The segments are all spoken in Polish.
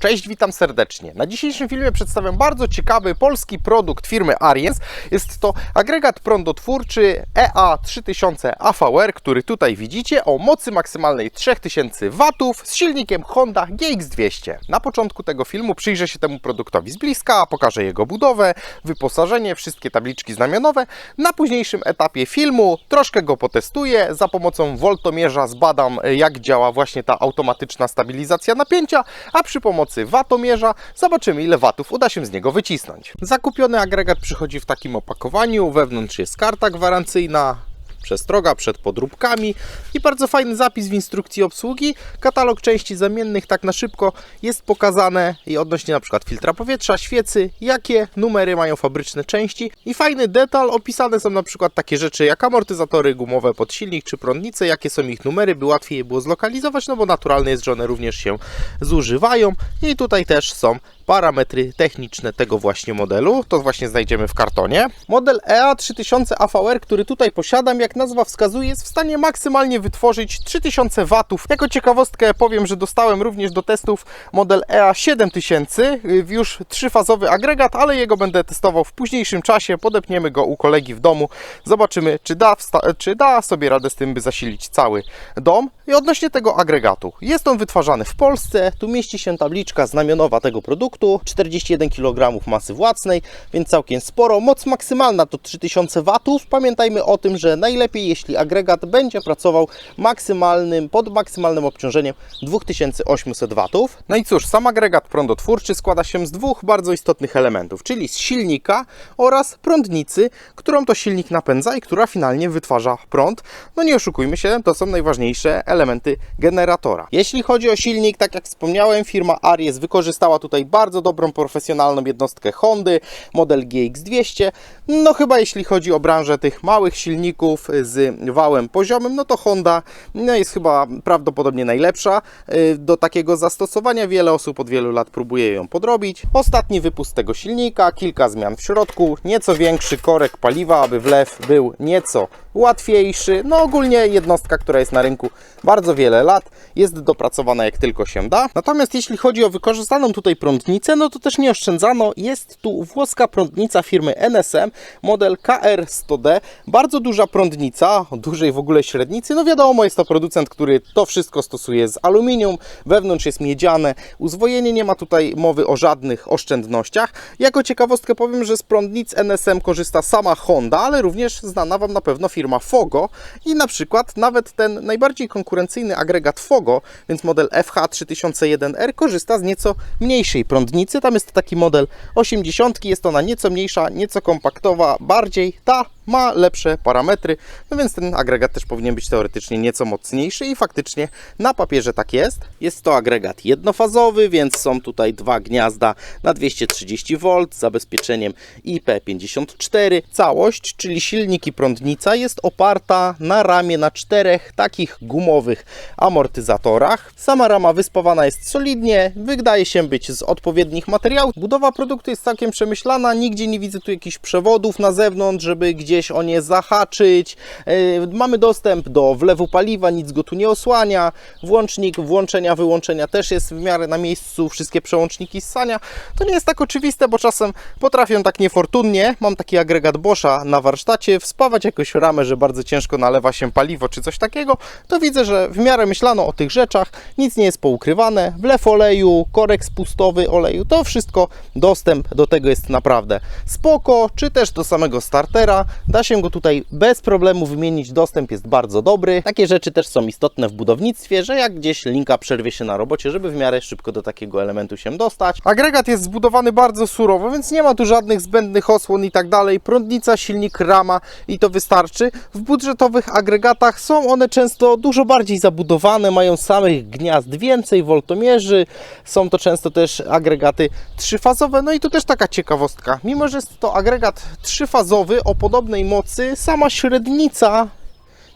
Cześć, witam serdecznie. Na dzisiejszym filmie przedstawiam bardzo ciekawy polski produkt firmy Ariens. Jest to agregat prądotwórczy E EA3000 AVR, który tutaj widzicie o mocy maksymalnej 3000 W z silnikiem Honda GX200. Na początku tego filmu przyjrzę się temu produktowi z bliska, pokażę jego budowę, wyposażenie, wszystkie tabliczki znamionowe. Na późniejszym etapie filmu troszkę go potestuję, za pomocą woltomierza zbadam jak działa właśnie ta automatyczna stabilizacja napięcia, a przy pomocy watomierza zobaczymy ile watów uda się z niego wycisnąć. Zakupiony agregat przychodzi w takim opakowaniu, wewnątrz jest karta gwarancyjna, przestroga przed podróbkami i bardzo fajny zapis w instrukcji obsługi. Katalog części zamiennych tak na szybko jest pokazane i odnośnie na przykład filtra powietrza, świecy, jakie numery mają fabryczne części i fajny detal, opisane są na przykład takie rzeczy jak amortyzatory gumowe pod silnik czy prądnice, jakie są ich numery, by łatwiej je było zlokalizować, no bo naturalne jest, że one również się zużywają i tutaj też są parametry techniczne tego właśnie modelu. To właśnie znajdziemy w kartonie. Model E EA3000 AVR, który tutaj posiadam, jak nazwa wskazuje, jest w stanie maksymalnie wytworzyć 3000 W. Jako ciekawostkę powiem, że dostałem również do testów model E EA7000, y, już trzyfazowy agregat, ale jego będę testował w późniejszym czasie. Podepniemy go u kolegi w domu, zobaczymy, czy da, czy da sobie radę z tym, by zasilić cały dom. I odnośnie tego agregatu, jest on wytwarzany w Polsce, tu mieści się tabliczka znamionowa tego produktu, 41 kg masy własnej, więc całkiem sporo. Moc maksymalna to 3000 W. Pamiętajmy o tym, że najlepiej jeśli agregat będzie pracował maksymalnym, pod maksymalnym obciążeniem 2800 W. No i cóż, sam agregat prądotwórczy składa się z dwóch bardzo istotnych elementów, czyli z silnika oraz prądnicy, którą to silnik napędza i która finalnie wytwarza prąd. No nie oszukujmy się, to są najważniejsze elementy generatora. Jeśli chodzi o silnik, tak jak wspomniałem, firma Aries wykorzystała tutaj bardzo dobrą, profesjonalną jednostkę Hondy, model GX200. No chyba jeśli chodzi o branżę tych małych silników z wałem poziomym, no to Honda no, jest chyba prawdopodobnie najlepsza y, do takiego zastosowania. Wiele osób od wielu lat próbuje ją podrobić. Ostatni wypust tego silnika, kilka zmian w środku, nieco większy korek paliwa, aby wlew był nieco łatwiejszy. No ogólnie jednostka, która jest na rynku bardzo wiele lat, jest dopracowana jak tylko się da. Natomiast jeśli chodzi o wykorzystaną tutaj prądnicę, no to też nie oszczędzano. Jest tu włoska prądnica firmy NSM, model KR100D. Bardzo duża prądnica, o dużej w ogóle średnicy. No wiadomo, jest to producent, który to wszystko stosuje z aluminium, wewnątrz jest miedziane. Uzwojenie nie ma tutaj mowy o żadnych oszczędnościach. Jako ciekawostkę powiem, że z prądnic NSM korzysta sama Honda, ale również znana Wam na pewno firma Fogo i na przykład nawet ten najbardziej konkurencyjny agregat Fogo, więc model FH3001R korzysta z nieco mniejszej prądnicy. Tam jest taki model 80, jest ona nieco mniejsza, nieco kompaktowa, bardziej ta ma lepsze parametry, no więc ten agregat też powinien być teoretycznie nieco mocniejszy i faktycznie na papierze tak jest. Jest to agregat jednofazowy, więc są tutaj dwa gniazda na 230 V z zabezpieczeniem IP54. Całość, czyli silnik i prądnica jest oparta na ramie na czterech takich gumowych amortyzatorach. Sama rama wyspawana jest solidnie, wydaje się być z odpowiednich materiałów. Budowa produktu jest całkiem przemyślana, nigdzie nie widzę tu jakichś przewodów na zewnątrz, żeby gdzieś o nie zahaczyć. Yy, Mamy dostęp do wlewu paliwa, nic go tu nie osłania. Włącznik włączenia, wyłączenia też jest w miarę na miejscu. Wszystkie przełączniki ssania. To nie jest tak oczywiste, bo czasem potrafią tak niefortunnie. Mam taki agregat Boscha na warsztacie, wspawać jakąś ramę, że bardzo ciężko nalewa się paliwo czy coś takiego. To widzę, że w miarę myślano o tych rzeczach. Nic nie jest poukrywane. Wlew oleju, korek spustowy oleju, to wszystko dostęp do tego jest naprawdę spoko, czy też do samego startera. Da się go tutaj bez problemu wymienić, dostęp jest bardzo dobry. Takie rzeczy też są istotne w budownictwie, że jak gdzieś linka przerwie się na robocie, żeby w miarę szybko do takiego elementu się dostać. Agregat jest zbudowany bardzo surowo, więc nie ma tu żadnych zbędnych osłon i tak dalej. Prądnica, silnik, rama i to wystarczy. W budżetowych agregatach są one często dużo bardziej zabudowane, mają samych gniazd więcej, woltomierzy. Są to często też agregaty trzyfazowe. No i tu też taka ciekawostka. Mimo, że jest to agregat trzyfazowy o podobnej mocy, sama średnica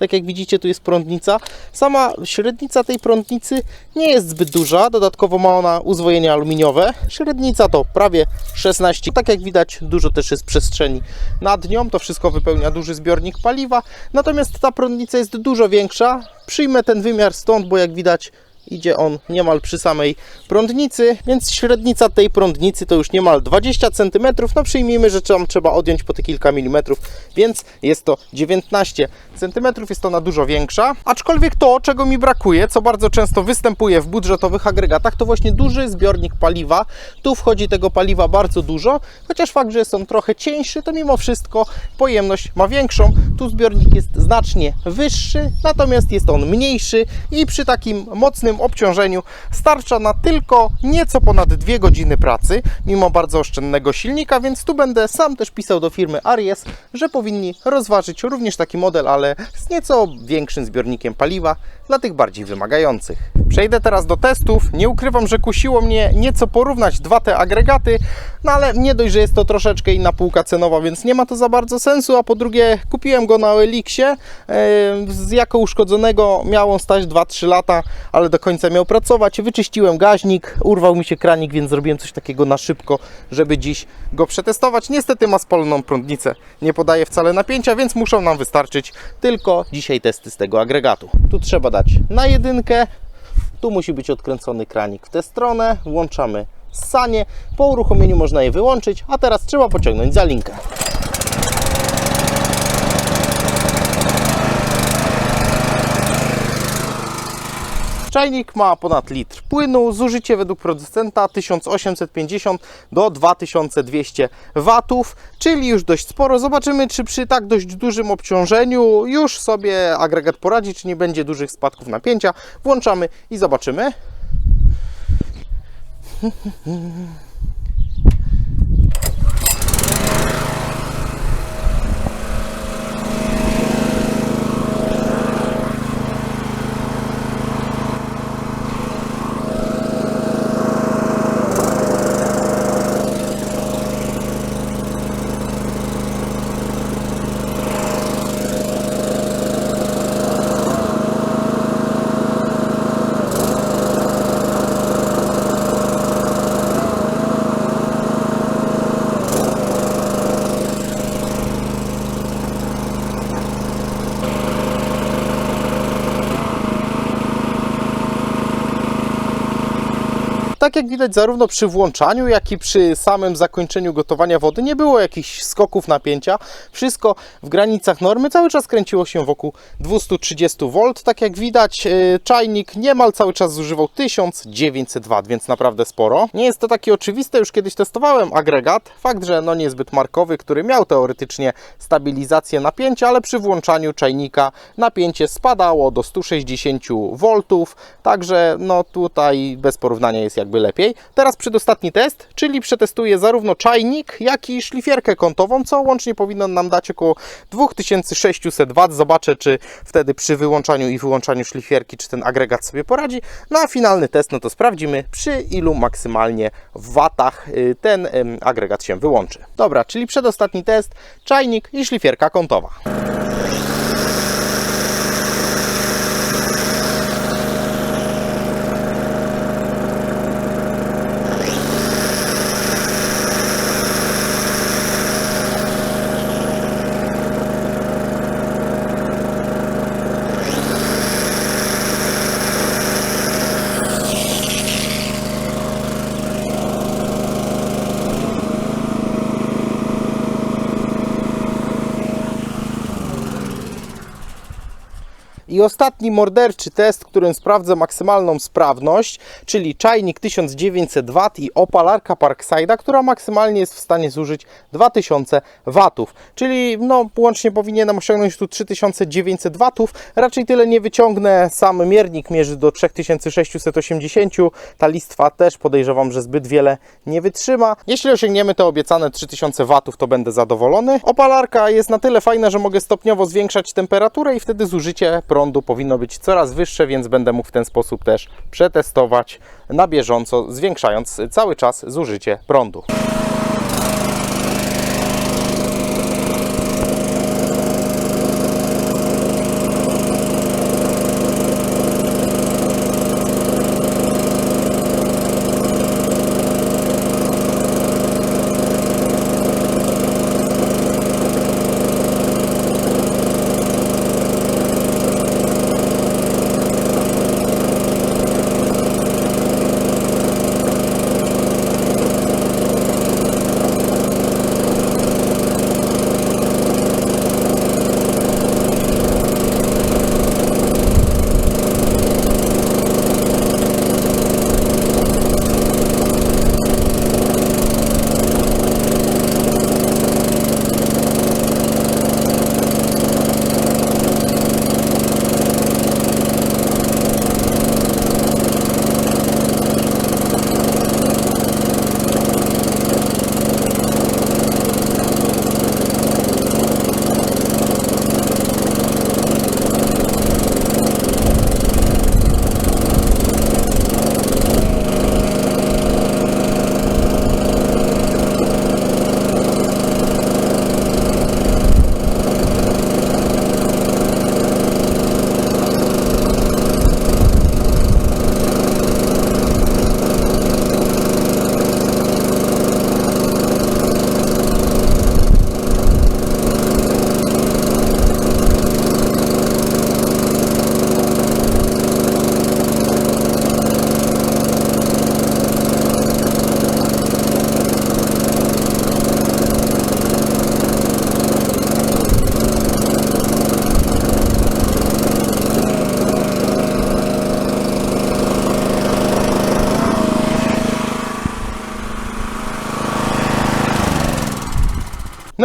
tak jak widzicie, tu jest prądnica. Sama średnica tej prądnicy nie jest zbyt duża, dodatkowo ma ona uzwojenie aluminiowe. Średnica to prawie 16. Tak jak widać, dużo też jest przestrzeni nad nią. To wszystko wypełnia duży zbiornik paliwa. Natomiast ta prądnica jest dużo większa. Przyjmę ten wymiar stąd, bo jak widać Idzie on niemal przy samej prądnicy, więc średnica tej prądnicy to już niemal 20 cm. No przyjmijmy, że tam trzeba odjąć po te kilka milimetrów, więc jest to 19 cm. Jest ona dużo większa. Aczkolwiek to, czego mi brakuje, co bardzo często występuje w budżetowych agregatach, to właśnie duży zbiornik paliwa. Tu wchodzi tego paliwa bardzo dużo, chociaż fakt, że jest on trochę cieńszy, to mimo wszystko pojemność ma większą. Tu zbiornik jest znacznie wyższy, natomiast jest on mniejszy i przy takim mocnym obciążeniu starcza na tylko nieco ponad 2 godziny pracy, mimo bardzo oszczędnego silnika, więc tu będę sam też pisał do firmy Aries, że powinni rozważyć również taki model, ale z nieco większym zbiornikiem paliwa dla tych bardziej wymagających. Przejdę teraz do testów. Nie ukrywam, że kusiło mnie nieco porównać dwa te agregaty, no ale nie dość, że jest to troszeczkę inna półka cenowa, więc nie ma to za bardzo sensu, a po drugie kupiłem go na Elixie, z jako uszkodzonego miał on stać 2-3 lata, ale do końca miał pracować. Wyczyściłem gaźnik, urwał mi się kranik, więc zrobiłem coś takiego na szybko, żeby dziś go przetestować. Niestety ma spaloną prądnicę, nie podaje wcale napięcia, więc muszą nam wystarczyć tylko dzisiaj testy z tego agregatu. Tu trzeba dać na jedynkę, tu musi być odkręcony kranik w tę stronę, włączamy sanie, po uruchomieniu można je wyłączyć, a teraz trzeba pociągnąć za linkę. Czajnik ma ponad litr płynu, zużycie według producenta 1850 do 2200 watów, czyli już dość sporo. Zobaczymy, czy przy tak dość dużym obciążeniu już sobie agregat poradzi, czy nie będzie dużych spadków napięcia. Włączamy i zobaczymy. Tak jak widać, zarówno przy włączaniu, jak i przy samym zakończeniu gotowania wody nie było jakichś skoków napięcia. Wszystko w granicach normy, cały czas kręciło się wokół 230 V. Tak jak widać, yy, czajnik niemal cały czas zużywał 1900 W, więc naprawdę sporo. Nie jest to takie oczywiste, już kiedyś testowałem agregat. Fakt, że no niezbyt markowy, który miał teoretycznie stabilizację napięcia, ale przy włączaniu czajnika napięcie spadało do 160 V, także no tutaj bez porównania jest jakby lepiej. Teraz przedostatni test, czyli przetestuję zarówno czajnik, jak i szlifierkę kątową, co łącznie powinno nam dać około 2600 W. Zobaczę, czy wtedy przy wyłączaniu i wyłączaniu szlifierki, czy ten agregat sobie poradzi. No a finalny test, no to sprawdzimy, przy ilu maksymalnie watach y, ten agregat się wyłączy. Dobra, czyli przedostatni test, czajnik i szlifierka kątowa. I ostatni morderczy test, którym sprawdzę maksymalną sprawność, czyli czajnik 1900 W i opalarka Parkside'a, która maksymalnie jest w stanie zużyć 2000 W. Czyli no, łącznie powinienem osiągnąć tu 3900 W. Raczej tyle nie wyciągnę. Sam miernik mierzy do 3680. Ta listwa też podejrzewam, że zbyt wiele nie wytrzyma. Jeśli osiągniemy te obiecane 3000 W, to będę zadowolony. Opalarka jest na tyle fajna, że mogę stopniowo zwiększać temperaturę i wtedy zużycie prądu powinno być coraz wyższe, więc będę mógł w ten sposób też przetestować na bieżąco, zwiększając cały czas zużycie prądu.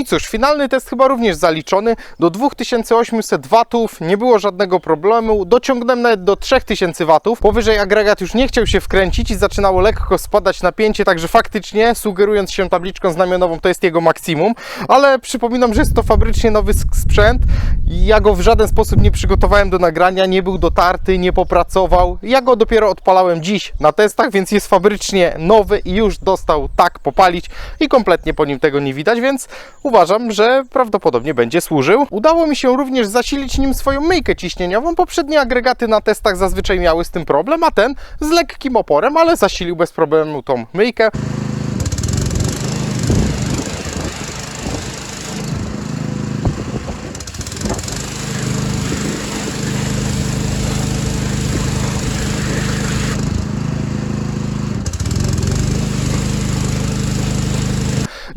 I cóż, finalny test chyba również zaliczony. Do 2800 watów nie było żadnego problemu. Dociągnąłem nawet do 3000 watów. Powyżej agregat już nie chciał się wkręcić i zaczynało lekko spadać napięcie, także faktycznie, sugerując się tabliczką znamionową, to jest jego maksimum. Ale przypominam, że jest to fabrycznie nowy sprzęt. Ja go w żaden sposób nie przygotowałem do nagrania, nie był dotarty, nie popracował. Ja go dopiero odpalałem dziś na testach, więc jest fabrycznie nowy i już dostał tak popalić i kompletnie po nim tego nie widać, więc uważam, że prawdopodobnie będzie służył. Udało mi się również zasilić nim swoją myjkę ciśnieniową. Poprzednie agregaty na testach zazwyczaj miały z tym problem, a ten z lekkim oporem, ale zasilił bez problemu tą myjkę.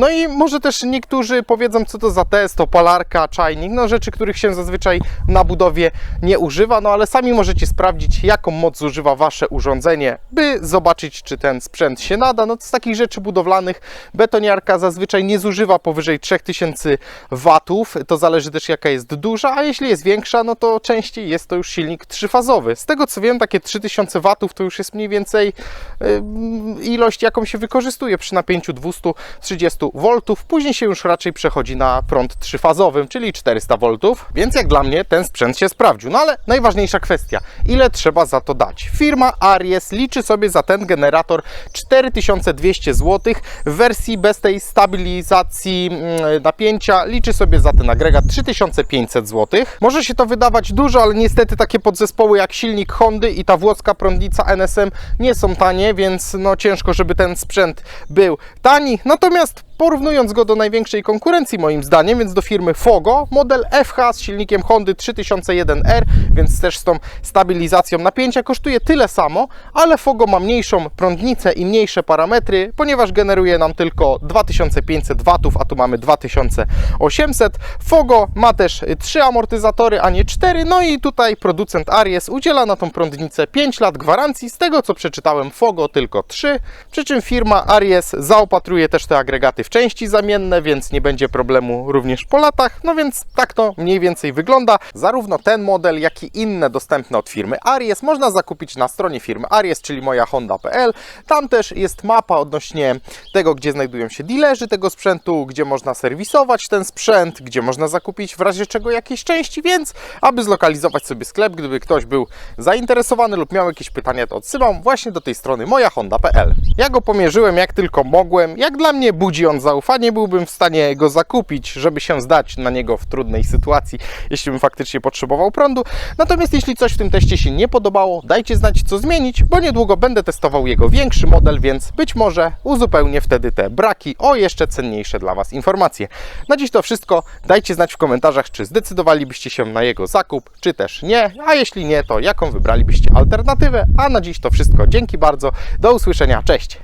No i może też niektórzy powiedzą, co to za test, opalarka, czajnik, no rzeczy, których się zazwyczaj na budowie nie używa, no ale sami możecie sprawdzić, jaką moc zużywa Wasze urządzenie, by zobaczyć, czy ten sprzęt się nada. No z takich rzeczy budowlanych betoniarka zazwyczaj nie zużywa powyżej 3000 watów, to zależy też jaka jest duża, a jeśli jest większa, no to częściej jest to już silnik trzyfazowy. Z tego co wiem, takie 3000 watów to już jest mniej więcej ilość, jaką się wykorzystuje przy napięciu 230 V. Później się już raczej przechodzi na prąd trzyfazowy, czyli 400 V. Więc jak dla mnie ten sprzęt się sprawdził. No ale najważniejsza kwestia, ile trzeba za to dać? Firma Aries liczy sobie za ten generator 4200 zł w wersji bez tej stabilizacji mm, napięcia. Liczy sobie za ten agregat 3500 zł. Może się to wydawać dużo, ale niestety takie podzespoły jak silnik Hondy i ta włoska prądnica NSM nie są tanie, więc no ciężko, żeby ten sprzęt był tani. Natomiast porównując go do największej konkurencji moim zdaniem, więc do firmy Fogo, model FH z silnikiem Hondy 3001R, więc też z tą stabilizacją napięcia kosztuje tyle samo, ale Fogo ma mniejszą prądnicę i mniejsze parametry, ponieważ generuje nam tylko 2500 watów, a tu mamy 2800. Fogo ma też trzy amortyzatory, a nie cztery. no i tutaj producent Aries udziela na tą prądnicę 5 lat gwarancji, z tego co przeczytałem Fogo tylko 3, przy czym firma Aries zaopatruje też te agregaty w części zamienne, więc nie będzie problemu również po latach. No więc tak to mniej więcej wygląda. Zarówno ten model, jak i inne dostępne od firmy Aries można zakupić na stronie firmy Aries, czyli moja Honda.pl. Tam też jest mapa odnośnie tego, gdzie znajdują się dealerzy tego sprzętu, gdzie można serwisować ten sprzęt, gdzie można zakupić w razie czego jakieś części, więc aby zlokalizować sobie sklep, gdyby ktoś był zainteresowany lub miał jakieś pytania, to odsyłam właśnie do tej strony moja Honda.pl. Ja go pomierzyłem jak tylko mogłem. Jak dla mnie budzi on zaufanie, byłbym w stanie go zakupić, żeby się zdać na niego w trudnej sytuacji, jeśli bym faktycznie potrzebował prądu. Natomiast jeśli coś w tym teście się nie podobało, dajcie znać co zmienić, bo niedługo będę testował jego większy model, więc być może uzupełnię wtedy te braki o jeszcze cenniejsze dla Was informacje. Na dziś to wszystko. Dajcie znać w komentarzach, czy zdecydowalibyście się na jego zakup, czy też nie, a jeśli nie, to jaką wybralibyście alternatywę. A na dziś to wszystko. Dzięki bardzo. Do usłyszenia. Cześć.